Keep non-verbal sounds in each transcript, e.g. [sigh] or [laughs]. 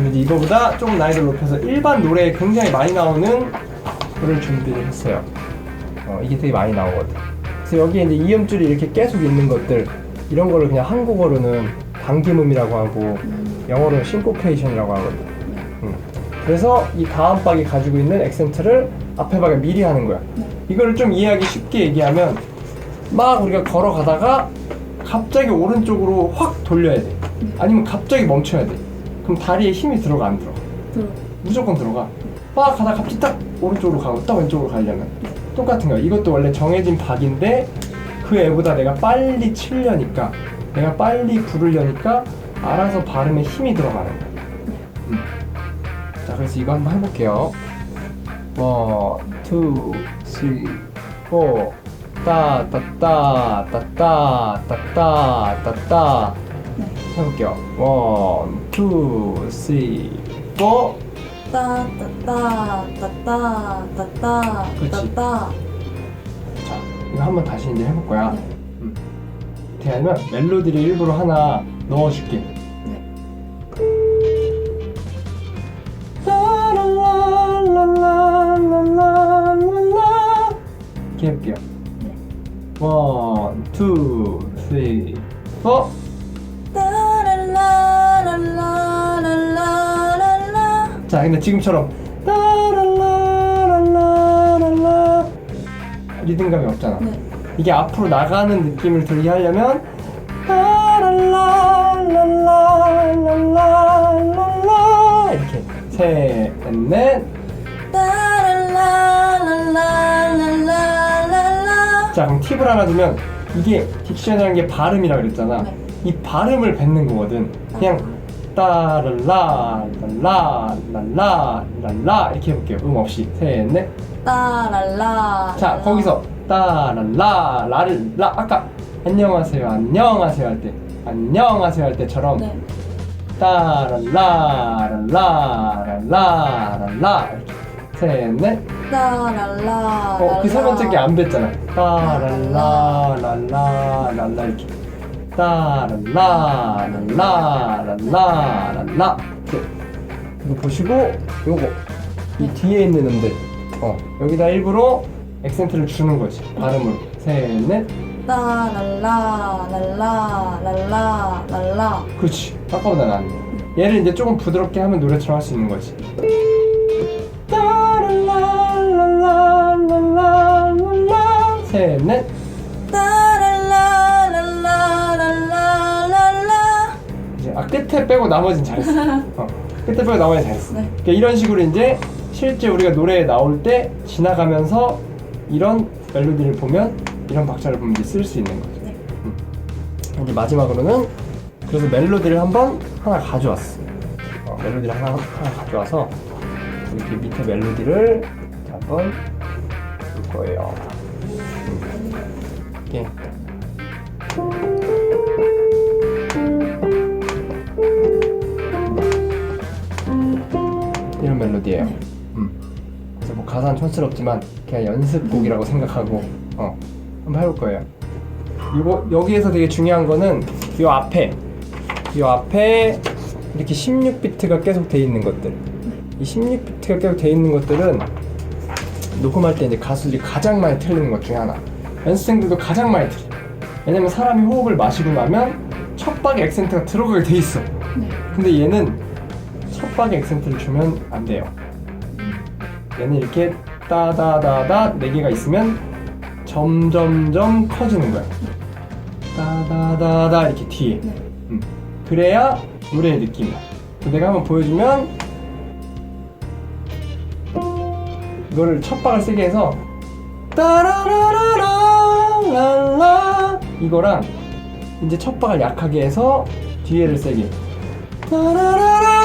이제 이거보다 조금 난이도를 높여서 일반 노래에 굉장히 많이 나오는 거를 준비를 했어요. 어, 이게 되게 많이 나오거든. 그래서 여기에 이제 이음줄이 이렇게 계속 있는 것들 이런 거를 그냥 한국어로는 당김음이라고 하고 영어로는 싱코페이션이라고 하거든. 음. 그래서 이 다음 박이 가지고 있는 액센트를 앞에 박에 미리 하는 거야. 이거를 좀 이해하기 쉽게 얘기하면 막 우리가 걸어가다가 갑자기 오른쪽으로 확 돌려야 돼. 아니면 갑자기 멈춰야 돼. 그럼 다리에 힘이 들어가 안 들어가? 들어. 무조건 들어가. 막 가다 갑자기 딱 오른쪽으로 가고 딱 왼쪽으로 가려면 똑같은 거야. 이것도 원래 정해진 박인데 그 애보다 내가 빨리 치려니까 내가 빨리 부르려니까 알아서 발음에 힘이 들어가는 거야. 음. 자, 그래서 이거 한번 해볼게요. 원, 투, 쓰리, 포. 따, 따, 따, 따, 따, 따, 따, 따, 따. 네. 해볼게요. 원, 투, 쓰리, 포. 따따따따따따따 그치. 따따. 자, 이거 한번 다시 이제 해볼 거야. 네. 음. 어떻게 하냐면 멜로디를 일부러 하나 넣어줄게. 네. 라라라라라라라라 이렇게 해볼게요. 네. 원, 투, 쓰리, 포. 자, 근데 지금처럼 따랄라랄라랄라 리듬감이 없잖아. 네. 이게 앞으로 나가는 느낌을 들게 하려면 따랄라랄라랄라랄라 이렇게 셋넷 따랄라랄라랄라랄라. 자 그럼 팁을 하나 주면 이게 딕션이라는 게 발음이라 그랬잖아 네. 이 발음을 뱉는 거거든 그냥 따랄라 랄라 랄라 랄라 이렇게 해볼게요 음 없이 셋넷 따랄라. 자 거기서 따랄라 라를 라 아까 안녕하세요 안녕하세요 할 때 안녕하세요 할 때처럼 네. 따랄라 랄라 랄라 랄라 이렇게 셋넷 따랄라. 어 그 세 번째 게안 뱉잖아 따랄라 랄라 랄라 이렇게 따랄라랄라랄라랄라. 이렇게. 이거 보시고 요거. 이 뒤에 있는 음들. 어 여기다 일부러 액센트를 주는 거지. 발음으로 셋넷. 따랄라 랄라 랄라 랄라. 그렇지. 아까보다 낫네 얘를 이제 조금 부드럽게 하면 노래처럼 할 수 있는 거지. 따랄라랄라랄라랄라. 셋넷 끝에 빼고 나머지는 잘했어 [laughs] 어, 끝에 빼고 나머지 잘했어 네. 그러니까 이런 식으로 이제 실제 우리가 노래에 나올 때 지나가면서 이런 멜로디를 보면 이런 박자를 보면 이제 쓸 수 있는 거죠 네. 이제 마지막으로는 그래서 멜로디를 한번 하나 가져왔어. 어, 멜로디를 하나, 하나 가져와서 이렇게 밑에 멜로디를 한번 볼 거예요. 음. 이렇게. 멜로디예요. 네. 음. 그래서 뭐 가사는 촌스럽지만 그냥 연습곡이라고 생각하고 어, 한번 해볼 거예요. 이거 여기에서 되게 중요한 거는 이 앞에 이 앞에 이렇게 16비트가 계속 돼 있는 것들 이 16비트가 계속 돼 있는 것들은 녹음할 때 이제 가수들이 가장 많이 틀리는 것 중에 하나 연습생들도 가장 많이 틀려 왜냐면 사람이 호흡을 마시고 나면 첫 박에 액센트가 들어가게 돼 있어 네. 근데 얘는 첫 박에 액센트를 주면 안 돼요 얘는 이렇게 따다다다 네 개가 있으면 점점점 커지는 거야. 따다다다 이렇게 뒤에. 네. 음. 그래야 노래의 느낌이야. 내가 한번 보여주면 이거를 첫 박을 세게 해서 따라라라라라 이거랑 이제 첫 박을 약하게 해서 뒤에를 세게 따라라라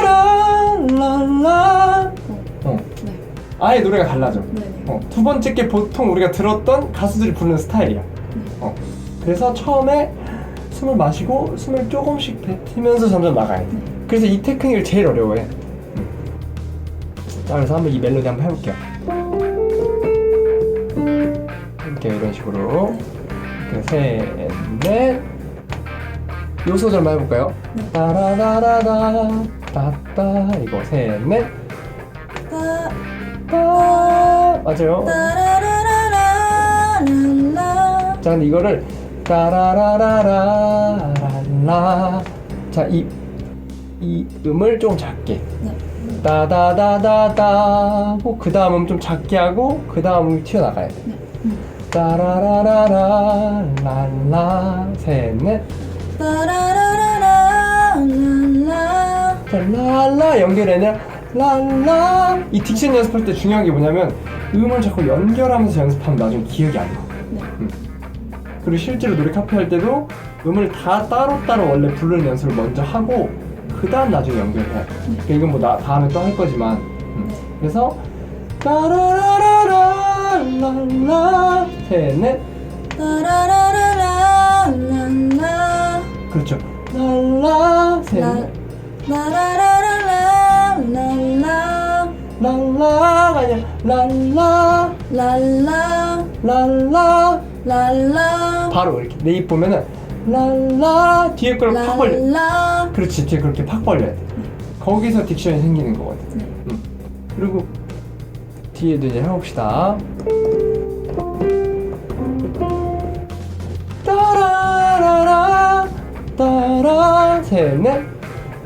라라 어. 네. 아예 노래가 달라져. 네. 어, 두 번째 게 보통 우리가 들었던 가수들이 부르는 스타일이야. 어, 그래서 처음에 숨을 마시고 숨을 조금씩 뱉으면서 점점 나가야 돼. 그래서 이 테크닉을 제일 어려워해. 음. 자, 그래서 한번 이 멜로디 한번 해볼게요. 이렇게 이런 식으로 이렇게 셋, 넷 요 소절만 해볼까요? 네. 따라라라라 따따 이거 셋넷. 따, 따. 맞아요. 따라라라라 랄라. 자 근데 이거를 따라라라라라. 자이 이 음을 좀 작게. 네. 따다다다다 하고 그 다음은 좀 작게 하고 그 다음은 튀어나가야 돼. 따라라라라 랄라. 셋넷 랄라 연결이 아니라 랄라 이 딕션 연습할 때 중요한 게 뭐냐면 음을 자꾸 연결하면서 연습하면 나중에 기억이 안 나. 네. 음. 그리고 실제로 노래 카페 할 때도 음을 다 따로따로 원래 부르는 연습을 먼저 하고 그 다음 나중에 연결해야 돼. 그러니까 이건 뭐 나 다음에 또 할 거지만 음. 그래서 따라라라라 랄라 셋넷 랄라 그렇죠. 랄라. 셋넷 라라라라라 랄라 랄라가 아니라 랄라. 랄라. 랄라. 랄라. 바로 이렇게 내 입 보면은 랄라. 뒤에 걸 팍 벌려. 랄라. 그렇지. 뒤에 그렇게 팍 벌려야 돼. 거기서 딕션이 생기는 거거든. 네. 음. 그리고 뒤에도 이제 해봅시다 따라 셋넷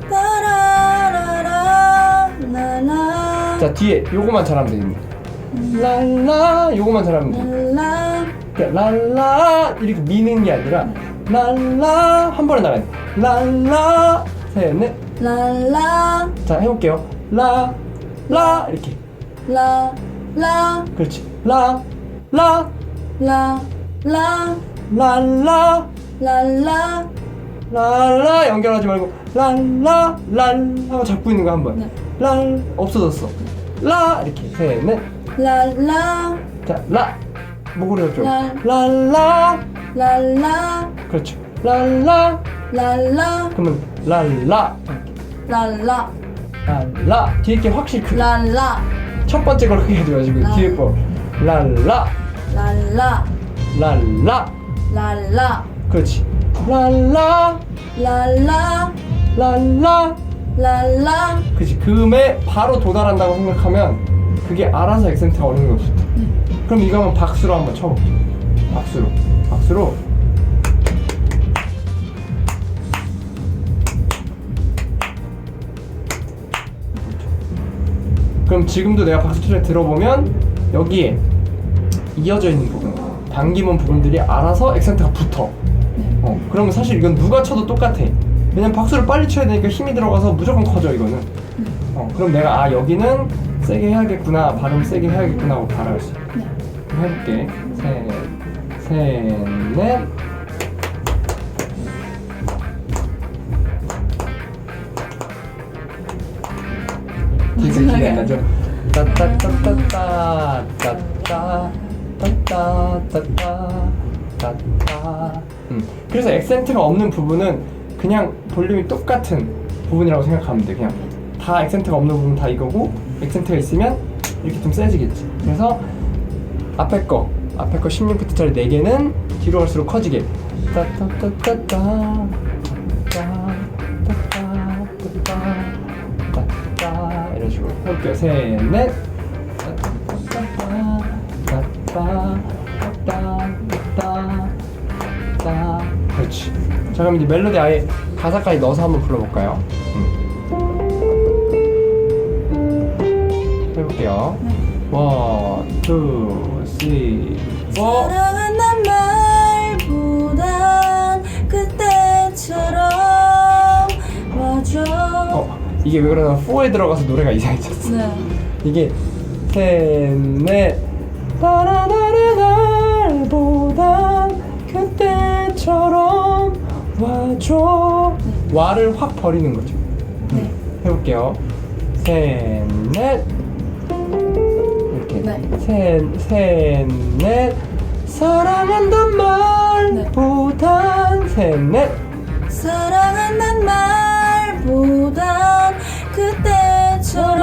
따라라라 라라 자 뒤에 요거만 잘하면 됩니다 랄라 요거만 잘하면 돼 랄라. 그러니까 랄라 이렇게 미는 게 아니라 랄라 한 번에 나가야 돼. 랄라 셋넷 랄라. 자 해볼게요. 라 라 이렇게. 라라. 그렇지. 라 라. 라 라. 랄라. 랄라 랄라 연결하지 말고 랄라 랄 하고 잡고 있는 거 한번. 네. 랄 없어졌어. 라 이렇게. 셋넷 랄라. 자라. 목으로 라. 랄라. 랄라. 그렇죠. 랄라. 랄라. 그러면 랄라. 랄라. 랄라. 뒤에 게 확실히 크게 랄라. 첫 번째 걸 크게 하지 마시고 라. 뒤에 거. 랄라. 랄라. 랄라. 랄라. 그렇지 랄라. 랄라. 랄라. 랄라. 그렇지 금에 바로 도달한다고 생각하면 그게 알아서 액센트가 어느 정도 붙어 그럼 이거 한번 박수로 한번 쳐볼게 박수로. 박수로. 그럼 지금도 내가 박수 칠때 들어보면 여기에 이어져 있는 부분 당기문 부분들이 알아서 액센트가 붙어 어, 그러면 사실 이건 누가 쳐도 똑같아. 왜냐면 박수를 빨리 쳐야 되니까 힘이 들어가서 무조건 커져 이거는. 어, 그럼 내가 아 여기는 세게 해야겠구나, 발음 세게 해야겠구나 하고. 있어. 그럼 해볼게. 셋, 셋, 넷. 되게 기대 안 나죠? 따따따따따 따따 따따따따 따따 음. 그래서 액센트가 없는 부분은 그냥 볼륨이 똑같은 부분이라고 생각하면 돼 그냥 다 액센트가 없는 부분 다 이거고 액센트가 있으면 이렇게 좀 세지겠지 그래서 앞에 거 앞에 거 16비트짜리 4개는 뒤로 갈수록 커지게 따따따따따 따따따따 따따 따따 이런 식으로 해볼게요 셋 넷 따따따따 따따 따따 따 그렇지. 자 그럼 이제 멜로디 아예 가사까지 넣어서 한번 불러볼까요? 음. 해볼게요. 원, 투, 쓰리, 포 사랑한단 말보단 그때처럼 와줘. 어, 이게 왜 그러나 4에 들어가서 노래가 이상해졌어. 네. 이게 셋 넷. 따라라라날보다 그때 처럼 와줘. 와를 확 버리는 거죠. 네. 해볼게요. 셋넷. 이렇게. 네. 셋, 셋넷. 사랑한단 말보단 셋넷. 사랑한단 말보단 그때처럼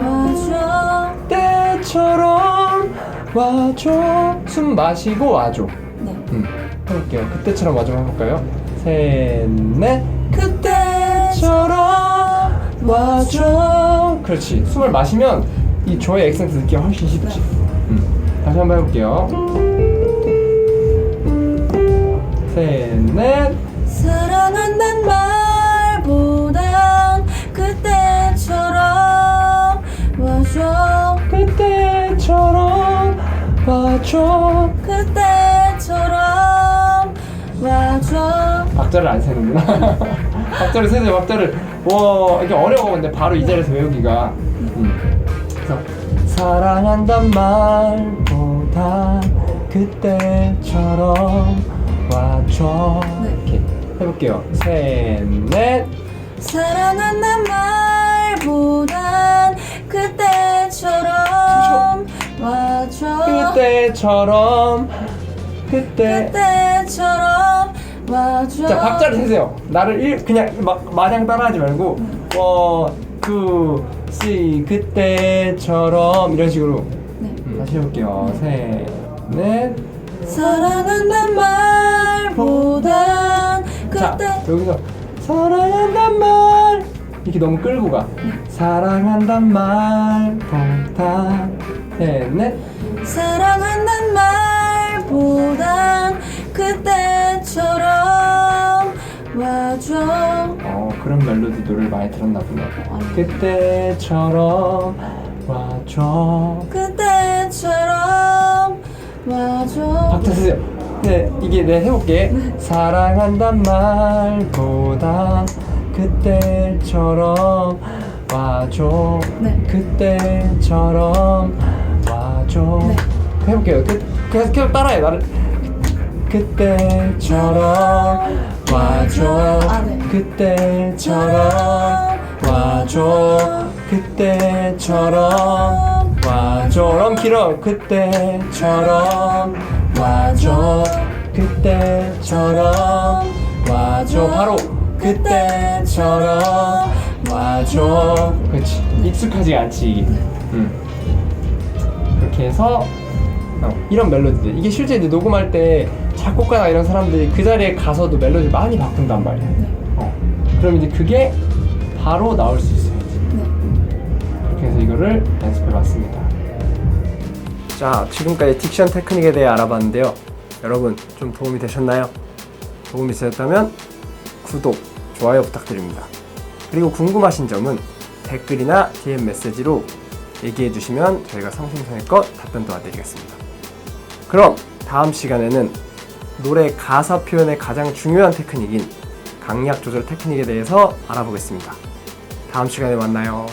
와줘. 때처럼 와줘. 숨 마시고 와줘. 네 음. 해볼게요. 그때처럼 마지막 해볼까요? 셋, 넷. 그때처럼 와줘. 그렇지. 숨을 마시면 이 조의 액센트 느끼기 훨씬 쉽지. 음. 다시 한번 해볼게요. 셋, 넷. 사랑한단 말보단 그때처럼 와줘 그때처럼 와줘. 그때처럼 와줘 박자를 안 세는구나. [laughs] 박자를 세세요, 박자를. 와, 이게 어려워. 근데 바로 이 자리에서 외우기가. 음. 그래서, 사랑한단 말보다 그때처럼 와줘. 네. 이렇게 해볼게요. 셋, 넷. 사랑한단 말보단 그때처럼 와줘 그때처럼. 그때. 그때처럼 와줘 자, 박자를 세세요. 나를 일, 그냥 마, 마냥 따라하지 말고, 원, 투, 쓰리, 그때처럼 이런 식으로. 네. 음, 다시 해볼게요. 셋, 넷. 사랑한단 말보단 자, 그때 여기서 사랑한단 말 이렇게 너무 끌고 가. 사랑한단 말보다 셋, 넷. 사랑한단 말보단 그때 처럼 와줘 어, 그런 멜로디 노래를 많이 들었나 보네. 그때처럼 와줘. 그때처럼 와줘 박자 쓰세요. 네, 이게 내 해볼게. 사랑한단 말보다 그때처럼 와줘. 네. 그때처럼 와줘. 네. 해볼게요. 그, 계속 계속 따라해 나를. 그때처럼 와줘. 그때처럼 와줘. 그때처럼 와줘. 그럼 길어. 그때처럼 와줘. 그때처럼 와줘. 바로 그때처럼 와줘. 그렇지. 익숙하지 않지 이게. 음. 그렇게 해서 어, 이런 멜로디들 이게 실제 이제 녹음할 때 작곡가나 이런 사람들이 그 자리에 가서도 멜로디 많이 바꾼단 말이야. 어. 그럼 이제 그게 바로 나올 수 있어야지. 네. 그렇게 해서 이거를 연습해봤습니다. 자, 지금까지 딕션 테크닉에 대해 알아봤는데요. 여러분 좀 도움이 되셨나요? 도움이 되셨다면 구독, 좋아요 부탁드립니다. 그리고 궁금하신 점은 댓글이나 DM 메시지로 얘기해 주시면 저희가 성심성의껏 답변 도와드리겠습니다. 그럼 다음 시간에는 노래 가사 표현의 가장 중요한 테크닉인 강약 조절 테크닉에 대해서 알아보겠습니다. 다음 시간에 만나요.